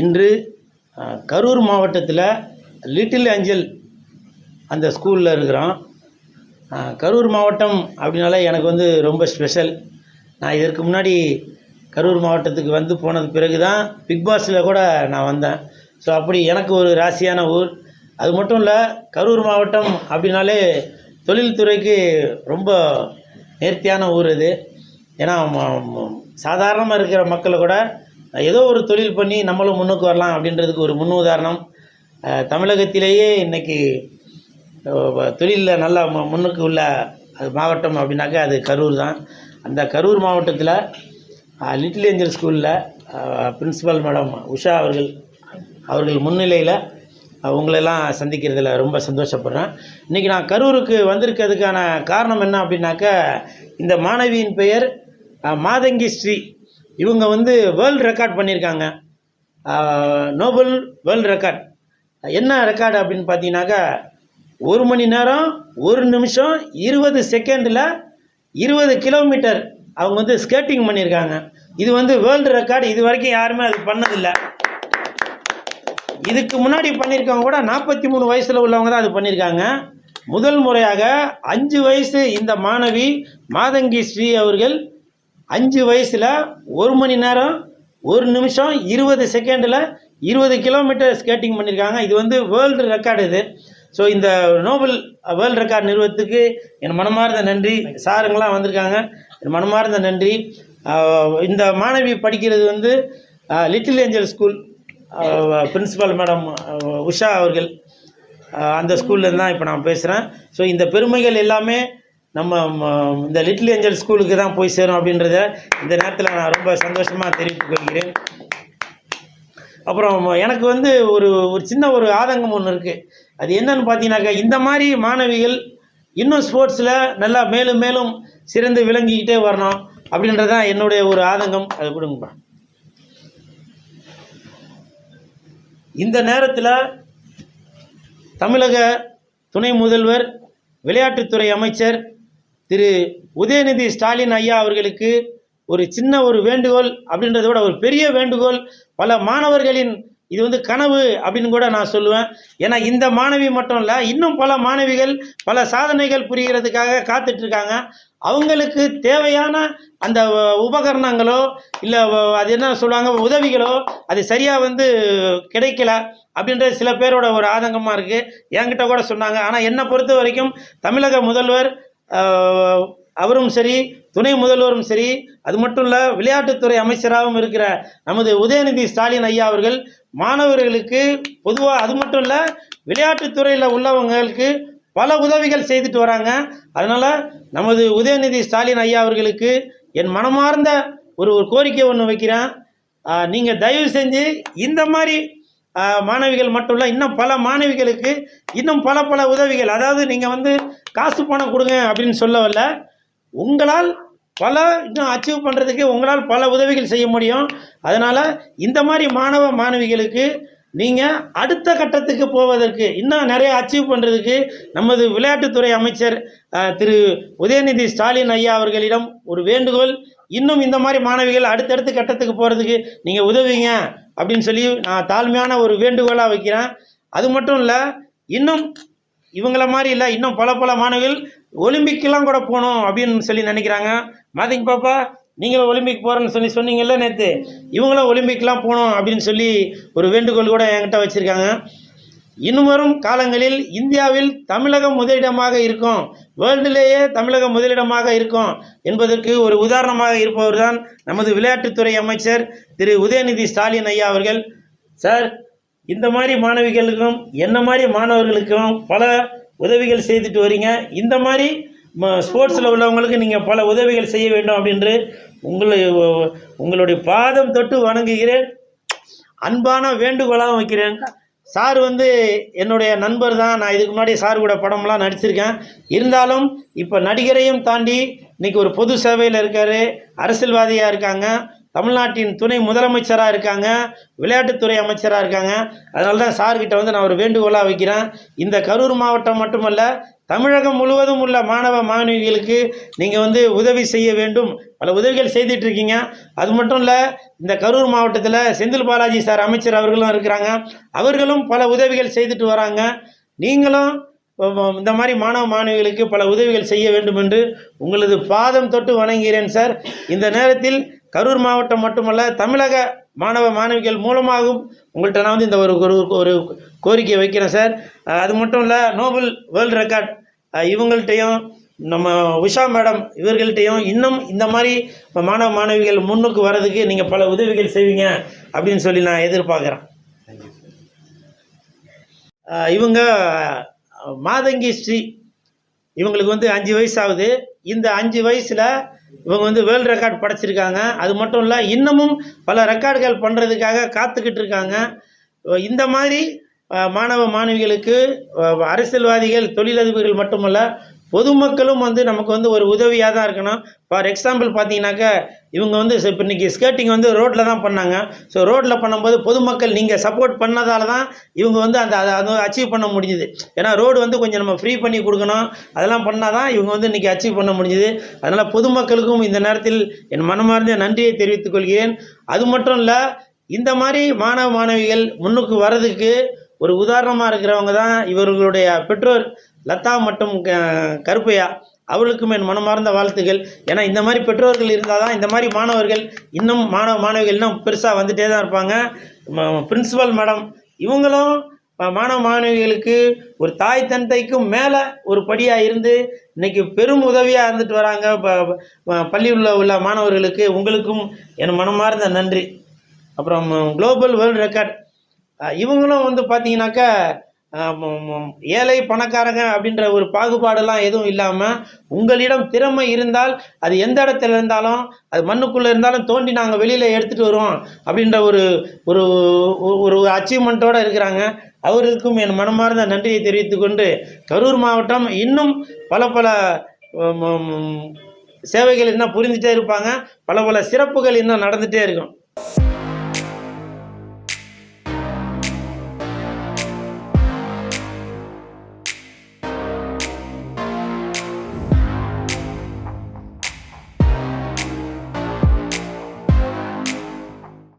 இன்று கரூர் மாவட்டத்தில் little angel அந்த ஸ்கூலில் இருக்கிறோம் கரூர் மாவட்டம் அப்படின்னாலே எனக்கு வந்து ரொம்ப ஸ்பெஷல். நான் இதற்கு முன்னாடி கரூர் மாவட்டத்துக்கு வந்து போனது பிறகு தான் பிக் பாஸில் கூட நான் வந்தேன். ஸோ அப்படி எனக்கு ஒரு ராசியான ஊர். அது மட்டும் இல்லை கரூர் மாவட்டம் அப்படின்னாலே தொழில்துறைக்கு ரொம்ப நேர்த்தியான ஊர் இது ஏன்னா சாதாரணமாக இருக்கிற மக்களை கூட ஏதோ ஒரு தொழில் பண்ணி நம்மளும் முன்னுக்கு வரலாம் அப்படின்றதுக்கு ஒரு முன் உதாரணம். தமிழகத்திலேயே இன்னைக்கு தொழிலில் நல்லா மு- முன்னுக்கு உள்ள அது மாவட்டம் அப்படின்னாக்கா அது கரூர் தான். அந்த கரூர் மாவட்டத்தில் லிட்டில் ஏஞ்சல் ஸ்கூலில் பிரின்சிபல் மேடம் உஷா அவர்கள் அவர்கள் முன்னிலையில் உங்களெல்லாம் சந்திக்கிறதுல ரொம்ப சந்தோஷப்படுறேன். இன்றைக்கி நான் கரூருக்கு வந்திருக்கிறதுக்கான காரணம் என்ன அப்படின்னாக்கா இந்த மாணவியின் பெயர் மாதங்கி ஸ்ரீ. இவங்க வந்து வேர்ல்டு ரெக்கார்ட் பண்ணியிருக்காங்க. நோபல் வேர்ல்டு ரெக்கார்ட் என்ன ரெக்கார்டு அப்படின்னு பார்த்தீங்கன்னாக்கா ஒரு மணி நேரம் ஒரு நிமிஷம் இருபது செகண்டில் இருபது கிலோமீட்டர் அவங்க வந்து ஸ்கேட்டிங் பண்ணியிருக்காங்க. இது வந்து வேர்ல்டு ரெக்கார்டு இது வரைக்கும் யாருமே அது பண்ணதில்லை. இதுக்கு முன்னாடி பண்ணியிருக்கவங்க கூட நாற்பத்தி மூணு வயசில் உள்ளவங்க தான் அது பண்ணியிருக்காங்க. முதல் முறையாக அஞ்சு வயசு இந்த மாணவி மாதங்கி ஸ்ரீ அவர்கள் அஞ்சு வயசில் ஒரு மணி நேரம் ஒரு நிமிஷம் இருபது செகண்டில் இருபது கிலோமீட்டர் ஸ்கேட்டிங் பண்ணியிருக்காங்க இது வந்து வேர்ல்டு ரெக்கார்டு இது. ஸோ இந்த நோபல் வேர்ல்டு ரெக்கார்ட் நிறுவனத்துக்கு என் மனமார்ந்த நன்றி. சாருங்களாம் வந்திருக்காங்க. என் மனமார்ந்த நன்றி. இந்த மாணவி படிக்கிறது வந்து little angel school principal madam Usha அவர்கள். அந்த ஸ்கூல்லேருந்து தான் இப்போ நான் பேசுகிறேன் ஸோ இந்த பெருமைகள் எல்லாமே நம்ம ம, இந்த லிட்டில் ஏஞ்சல் ஸ்கூலுக்கு தான் போய் சேரும் அப்படின்றத இந்த நேரத்தில் நான் ரொம்ப சந்தோஷமாக தெரிவித்துக் கொள்கிறேன். அப்புறம் எனக்கு வந்து ஒரு ஒரு சின்ன ஒரு ஆதங்கம் ஒன்று இருக்குது அது என்னன்னு பார்த்தீங்கன்னாக்கா இந்த மாதிரி மாணவிகள் இன்னும் ஸ்போர்ட்ஸில் நல்லா மேலும் மேலும் சிறந்து விளங்கிக்கிட்டே வரணும் அப்படின்றது தான் என்னுடைய ஒரு ஆதங்கம். அது கொடுங்கப்பா. இந்த நேரத்தில் தமிழக துணை முதல்வர் விளையாட்டுத்துறை அமைச்சர் திரு உதயநிதி ஸ்டாலின் ஐயா அவர்களுக்கு ஒரு சின்ன ஒரு வேண்டுகோள் அப்படின்றத விட ஒரு பெரிய வேண்டுகோள். பல மாணவர்களின் இது வந்து கனவு அப்படின்னு கூட நான் சொல்லுவேன். ஏன்னா இந்த மாணவி மட்டும் இல்லை இன்னும் பல மாணவிகள் பல சாதனைகள் புரிகிறதுக்காக காத்துட்டு இருக்காங்க. அவங்களுக்கு தேவையான அந்த உபகரணங்களோ இல்லை அது என்ன சொல்லுவாங்க உதவிகளோ அது சரியாக வந்து கிடைக்கல அப்படின்றது சில பேரோட ஒரு ஆதங்கமாக இருக்குது என்கிட்ட கூட சொன்னாங்க. ஆனால் என்னை பொறுத்த வரைக்கும் தமிழக முதல்வர் அவரும் சரி துணை முதல்வரும் சரி அது மட்டும் இல்லை விளையாட்டுத்துறை அமைச்சராகவும் இருக்கிற நமது உதயநிதி ஸ்டாலின் ஐயா அவர்கள் மாணவர்களுக்கு பொதுவாக அது மட்டும் இல்லை விளையாட்டுத்துறையில் உள்ளவங்களுக்கு பல உதவிகள் செய்துட்டு வராங்க. அதனால் நமது உதயநிதி ஸ்டாலின் ஐயா அவர்களுக்கு என் மனமார்ந்த ஒரு ஒரு கோரிக்கை ஒன்று வைக்கிறேன். நீங்கள் தயவு செஞ்சு இந்த மாதிரி மாணவிகள் மட்டும் இல்லை இன்னும் பல மாணவிகளுக்கு இன்னும் பல பல உதவிகள் அதாவது நீங்கள் வந்து காசு பணம் கொடுங்க அப்படின்னு சொல்ல வரல உங்களால் பல இன்னும் அச்சீவ் பண்ணுறதுக்கு உங்களால் பல உதவிகள் செய்ய முடியும். அதனால் இந்த மாதிரி மாணவ மாணவிகளுக்கு நீங்கள் அடுத்த கட்டத்துக்கு போவதற்கு இன்னும் நிறைய அச்சீவ் பண்ணுறதுக்கு நமது விளையாட்டுத்துறை அமைச்சர் திரு உதயநிதி ஸ்டாலின் ஐயா அவர்களிடம் ஒரு வேண்டுகோள். இன்னும் இந்த மாதிரி மாணவிகள் அடுத்தடுத்த கட்டத்துக்கு போகிறதுக்கு நீங்கள் உதவிங்க அப்படின்னு சொல்லி நான் தாழ்மையான ஒரு வேண்டுகோளாக வைக்கிறேன். அது மட்டும் இல்லை இன்னும் இவங்கள மாதிரி இல்லை இன்னும் பல பல மாணவிகள் ஒலிம்பிக்கெல்லாம் கூட போகணும் அப்படின்னு சொல்லி நினைக்கிறாங்க. மாதிங்க பாப்பா நீங்களும் ஒலிம்பிக் போகிறேன்னு சொல்லி சொன்னீங்கல்ல நேற்று இவங்களும் ஒலிம்பிக்லாம் போகணும் அப்படின்னு சொல்லி ஒரு வேண்டுகோள் கூட என்கிட்ட வச்சுருக்காங்க. இன்னும் வரும் காலங்களில் இந்தியாவில் தமிழகம் முதலிடமாக இருக்கும். வேர்ல்டுலேயே தமிழகம் முதலிடமாக இருக்கும் என்பதற்கு ஒரு உதாரணமாக இருப்பவர் தான் நமது விளையாட்டுத்துறை அமைச்சர் திரு. உதயநிதி ஸ்டாலின் ஐயா அவர்கள். சார் இந்த மாதிரி மாணவிகளுக்கும் என்ன மாதிரி மாணவர்களுக்கும் பல உதவிகள் செய்துட்டு வரீங்க. இந்த மாதிரி ஸ்போர்ட்ஸில் உள்ளவங்களுக்கு நீங்கள் பல உதவிகள் செய்ய வேண்டும் அப்படின்று உங்களை உங்களுடைய பாதம் தொட்டு வணங்குகிறேன். அன்பான வேண்டுகோளாக வைக்கிறேன். சார் வந்து என்னுடைய நண்பர் தான். நான் இதுக்கு முன்னாடி சார் கூட படம்லாம் நடிச்சிருக்கேன். இருந்தாலும் இப்போ நடிகரையும் தாண்டி இன்றைக்கி ஒரு பொது சேவையில் இருக்கார். அரசியல்வாதியாக இருக்காங்க. தமிழ்நாட்டின் துணை முதலமைச்சராக இருக்காங்க விளையாட்டுத்துறை அமைச்சராக இருக்காங்க. அதனால தான் சார்கிட்ட வந்து நான் ஒரு வேண்டுகோளாக வைக்கிறேன். இந்த கரூர் மாவட்டம் மட்டுமல்ல தமிழகம் முழுவதும் உள்ள மாணவ மாணவிகளுக்கு நீங்கள் வந்து உதவி செய்ய வேண்டும். பல உதவிகள் செய்துட்டு இருக்கீங்க. அது மட்டும் இல்லை இந்த கரூர் மாவட்டத்தில் செந்தில் பாலாஜி சார் அமைச்சர் அவர்களும் இருக்கிறாங்க. அவர்களும் பல உதவிகள் செய்துட்டு வராங்க. நீங்களும் இந்த மாதிரி மாணவ மாணவிகளுக்கு பல உதவிகள் செய்ய வேண்டும் என்று உங்களது பாதம் தொட்டு வணங்குகிறேன் சார். இந்த நேரத்தில் கரூர் மாவட்டம் மட்டுமல்ல தமிழக மாணவ மாணவிகள் மூலமாகவும் உங்கள்கிட்ட நான் வந்து இந்த ஒரு ஒரு ஒரு கோரிக்கை வைக்கிறேன் சார். அது மட்டும் இல்லை நோபல் வேர்ல்டு ரெக்கார்ட் இவங்கள்ட்டையும் நம்ம உஷா மேடம் இவர்கள்ட்டையும் இன்னும் இந்த மாதிரி மாணவ மாணவிகள் முன்னுக்கு வர்றதுக்கு நீங்கள் பல உதவிகள் செய்வீங்க அப்படின்னு சொல்லி நான் எதிர்பார்க்குறேன். இவங்க மாதங்கி ஸ்ரீ இவங்களுக்கு வந்து அஞ்சு வயசு ஆகுது இந்த அஞ்சு வயசில் இவங்க வந்து வேர்ல்டு ரெக்கார்ட் படைச்சிருக்காங்க. அது மட்டும் இல்லை இன்னமும் பல ரெக்கார்டுகள் பண்ணுறதுக்காக காத்துக்கிட்டு இருக்காங்க. இந்த மாதிரி மாணவ மாணவிகளுக்கு அரசியல்வாதிகள் தொழிலதிபர்கள் மட்டுமல்ல பொதுமக்களும் வந்து நமக்கு வந்து ஒரு உதவியாக தான் இருக்கணும். ஃபார் எக்ஸாம்பிள் பார்த்தீங்கன்னாக்கா இவங்க வந்து இப்போ இன்றைக்கி ஸ்கேட்டிங் வந்து ரோட்டில் தான் பண்ணாங்க. ஸோ ரோட்டில் பண்ணும்போது பொதுமக்கள் நீங்கள் சப்போர்ட் பண்ணதால தான் இவங்க வந்து அந்த அதை அதை அச்சீவ் பண்ண முடிஞ்சுது. ஏன்னா ரோடு வந்து கொஞ்சம் நம்ம ஃப்ரீ பண்ணி கொடுக்கணும். அதெல்லாம் பண்ணால் தான் இவங்க வந்து இன்றைக்கி அச்சீவ் பண்ண முடிஞ்சுது. அதனால் பொதுமக்களுக்கும் இந்த நேரத்தில் என் மனமார்ந்த நன்றியை தெரிவித்துக் கொள்கிறேன். அது மட்டும் இல்லை இந்த மாதிரி மாணவ மாணவிகள் முன்னுக்கு வர்றதுக்கு ஒரு உதாரணமாக இருக்கிறவங்க தான் இவர்களுடைய பெற்றோர். லதா மற்றும் க- கருப்பையா அவளுக்கும் என் மனமார்ந்த வாழ்த்துகள். ஏன்னா இந்த மாதிரி பெற்றோர்கள் இருந்தால் தான் இந்த மாதிரி மாணவர்கள் இன்னும் மாணவ மாணவிகள்னா பெருசாக வந்துட்டே தான் இருப்பாங்க. பிரின்சிபல் மேடம் இவங்களும் மாணவ மாணவிகளுக்கு ஒரு தாய் தந்தைக்கும் மேலே ஒரு படியாக இருந்து இன்னைக்கு பெரும் உதவியாக இருந்துட்டு வராங்க. ப- உள்ள பள்ளியில் உள்ள மாணவர்களுக்கு உங்களுக்கும் என் மனமார்ந்த நன்றி. அப்புறம் குளோபல் வேர்ல்டு ரெக்கார்ட் இவங்களும் வந்து பார்த்தீங்கன்னாக்கா ஏழை பணக்காரங்க அப்படின்ற ஒரு பாகுபாடெல்லாம் எதுவும் இல்லாமல் உங்களிடம் திறமை இருந்தால் அது எந்த இடத்துல இருந்தாலும் அது மண்ணுக்குள்ளே இருந்தாலும் தோண்டி நாங்கள் வெளியில் எடுத்துகிட்டு வருவோம் அப்படின்ற ஒரு ஒரு ஒரு- அச்சீவ்மெண்ட்டோடு இருக்கிறாங்க. அவர்களுக்கும் என் மனமார்ந்த நன்றியை தெரிவித்துக்கொண்டு கரூர் மாவட்டம் இன்னும் பல பல சேவைகள் இன்னும் புரிந்துட்டே இருப்பாங்க. பல பல சிறப்புகள் இன்னும் நடந்துகிட்டே இருக்கும்.